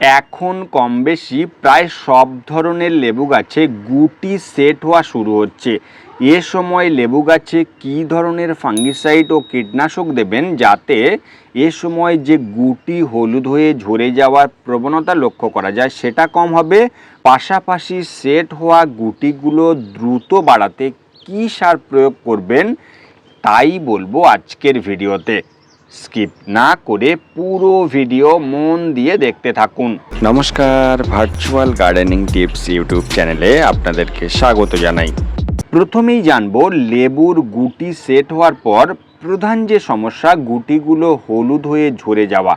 এখন কম বেশি প্রায় সব ধরনের লেবু গাছে গুটি সেট হওয়া শুরু হচ্ছে। এ সময় লেবু গাছে কী ধরনের ফাঙ্গিসাইড ও কীটনাশক দেবেন যাতে এ সময় যে গুটি হলুদ হয়ে ঝরে যাওয়ার প্রবণতা লক্ষ্য করা যায়, সেটা কম হবে? পাশাপাশি সেট হওয়া গুটিগুলো দ্রুত বাড়াতে কী সার প্রয়োগ করবেন? তাই বলব আজকের ভিডিওতে। স্কিপ না করে পুরো ভিডিও মন দিয়ে দেখতে থাকুন। নমস্কার ভার্চুয়াল গার্ডেনিং টিপস ইউটিউব চ্যানেলে আপনাদেরকে স্বাগত জানাই। প্রথমেই জানব লেবুর গুটি সেট হওয়ার পর প্রধান যে সমস্যা গুটিগুলো হলুদ হয়ে ঝরে যাওয়া।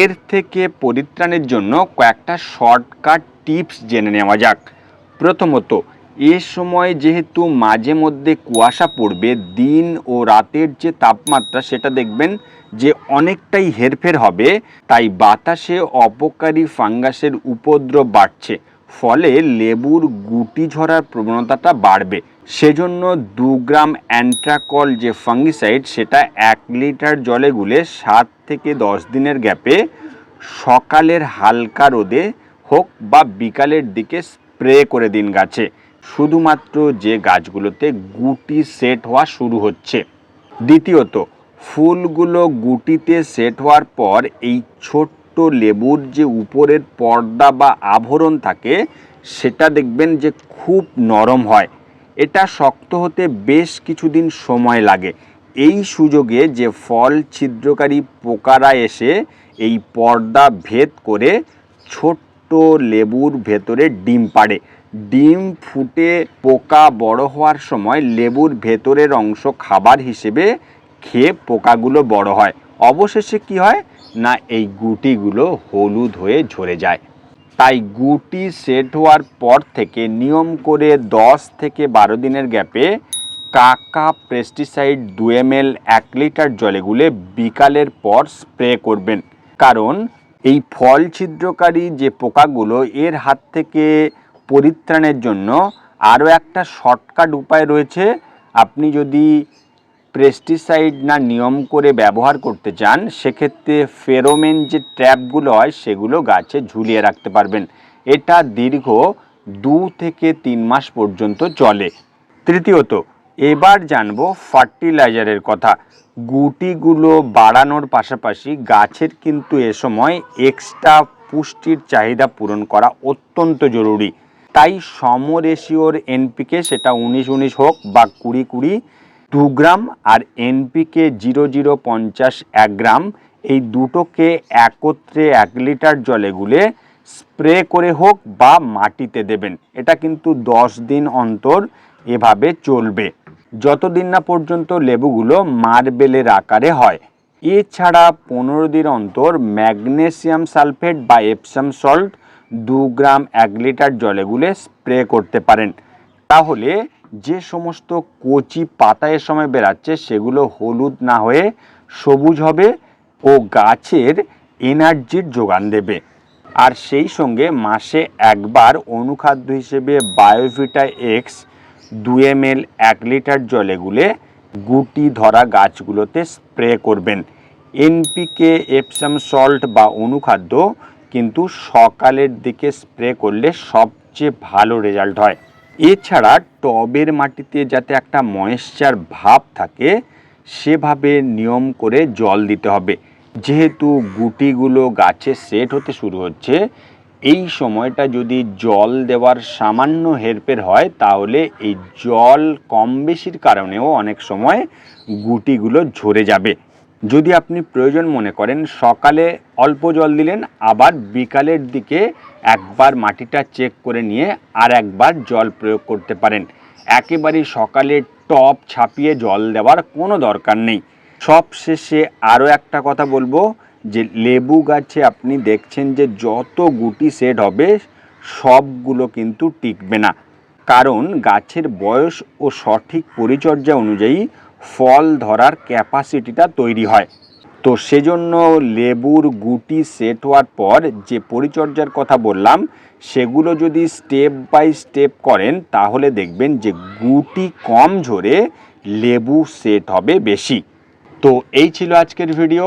এর থেকে পরিত্রাণের জন্য কয়েকটা শর্টকাট টিপস জেনে নেওয়া যাক। প্রথমত এ সময় যেহেতু মাঝে মধ্যে কুয়াশা পড়বে, দিন ও রাতের যে তাপমাত্রা সেটা দেখবেন যে অনেকটাই হেরফের হবে, তাই বাতাসে অপকারী ফাঙ্গাসের উপদ্রব বাড়ছে। ফলে লেবুর গুটি ঝরার প্রবণতাটা বাড়বে। সেজন্য দু গ্রাম অ্যান্ট্রাকল যে ফাঙ্গিসাইড, সেটা এক লিটার জলে গুলে সাত থেকে দশ দিনের গ্যাপে সকালের হালকা রোদে হোক বা বিকালের দিকে স্প্রে করে দিন গাছে। শুধুমাত্র যে গাছগুলোতে গুটি সেট হওয়া শুরু হচ্ছে। দ্বিতীয়ত, ফুলগুলো গুটিতে সেট হওয়ার পর এই ছোট্ট লেবুর যে উপরের পর্দা বা আভরণ থাকে, সেটা দেখবেন যে খুব নরম হয়। এটা শক্ত হতে বেশ কিছুদিন সময় লাগে। এই সুযোগে যে ফল ছিদ্রকারী পোকারা এসে এই পর্দা ভেদ করে ছোট্ট লেবুর ভেতরে ডিম পাড়ে। ডিম ফুটে পোকা বড় হওয়ার সময় লেবুর ভেতরের অংশ খাবার হিসেবে খেয়ে পোকাগুলো বড় হয়। অবশেষে কি হয়? না, এই গুটিগুলো হলুদ হয়ে ঝরে যায়। তাই গুটি সেট হওয়ার পর থেকে নিয়ম করে দশ থেকে বারো দিনের গ্যাপে কাকা পেস্টিসাইড দু এম এল এক লিটার জলে গুলে বিকালের পর স্প্রে করবেন। কারণ এই ফল ছিদ্রকারী যে পোকাগুলো, এর হাত থেকে পরিত্রাণের জন্য আরও একটা শর্টকাট উপায় রয়েছে। আপনি যদি পেস্টিসাইড না নিয়ম করে ব্যবহার করতে চান, সেক্ষেত্রে ফেরোমেন যে ট্র্যাপগুলো হয়, সেগুলো গাছে ঝুলিয়ে রাখতে পারবেন। এটা দীর্ঘ দু থেকে তিন মাস পর্যন্ত চলে। তৃতীয়ত, এবার জানব ফার্টিলাইজারের কথা। গুটিগুলো বাড়ানোর পাশাপাশি গাছের কিন্তু এ সময় এক্সট্রা পুষ্টির চাহিদা পূরণ করা অত্যন্ত জরুরি। তাই সমরেশিওর এনপিকে সেটা উনিশ উনিশ হোক বা কুড়ি কুড়ি, দু গ্রাম আর এনপিকে জিরো জিরো পঞ্চাশ এক গ্রাম, এই দুটোকে একত্রে এক লিটার জলে গুলে স্প্রে করে হোক বা মাটিতে দেবেন, এটা কিন্তু দশ দিন অন্তর এভাবে চলবে। যতদিন না পর্যন্ত লেবুগুলো মার্বেলের আকারে হয়। এছাড়া পনেরো দিন অন্তর ম্যাগনেসিয়াম সালফেট বা এপসাম সল্ট দু গ্রাম এক লিটার জলে গুলে স্প্রে করতে পারেন। তাহলে যে সমস্ত কচি পাতা এ সময় বেরাচ্ছে সেগুলো হলুদ না হয়ে সবুজ হবে ও গাছের এনার্জির যোগান দেবে। আর সেই সঙ্গে মাসে একবার অনুখাদ্য হিসেবে বায়োভিটা এক্স দু এম এল এক লিটার জলে গুলে গুটি ধরা গাছগুলোতে স্প্রে করবেন। এনপিকে, এপসাম সল্ট বা অনুখাদ্য কিন্তু সকালের দিকে স্প্রে করলে সবচেয়ে ভালো রেজাল্ট হয়। এছাড়া টবের মাটিতে যাতে একটা ময়েশ্চার ভাব থাকে, সেভাবে নিয়ম করে জল দিতে হবে। যেহেতু গুটিগুলো গাছে সেট হতে শুরু হচ্ছে, এই সময়টা যদি জল দেওয়ার সামান্য হেরফের হয়, তাহলে এই জল কম বেশির কারণেও অনেক সময় গুটিগুলো ঝরে যাবে। যদি আপনি প্রয়োজন মনে করেন, সকালে অল্প জল দিলেন, আবার বিকালের দিকে একবার মাটিটা চেক করে নিয়ে আর একবার জল প্রয়োগ করতে পারেন। একেবারেই সকালে টপ ছাপিয়ে জল দেওয়ার কোনো দরকার নেই। সব শেষে আরও একটা কথা বলব, যে লেবু গাছে আপনি দেখছেন যে যত গুটি সেট হবে, সবগুলো কিন্তু টিকবে না। কারণ গাছের বয়স ও সঠিক পরিচর্যা অনুযায়ী ফল ধরার ক্যাপাসিটিটা তৈরি হয়। তো সেজন্য লেবুর গুটি সেট হওয়ার পর যে পরিচর্যার কথা বললাম, সেগুলো যদি স্টেপ বাই স্টেপ করেন, তাহলে দেখবেন যে গুটি কম ঝরে লেবু সেট হবে বেশি। তো এই ছিল আজকের ভিডিও।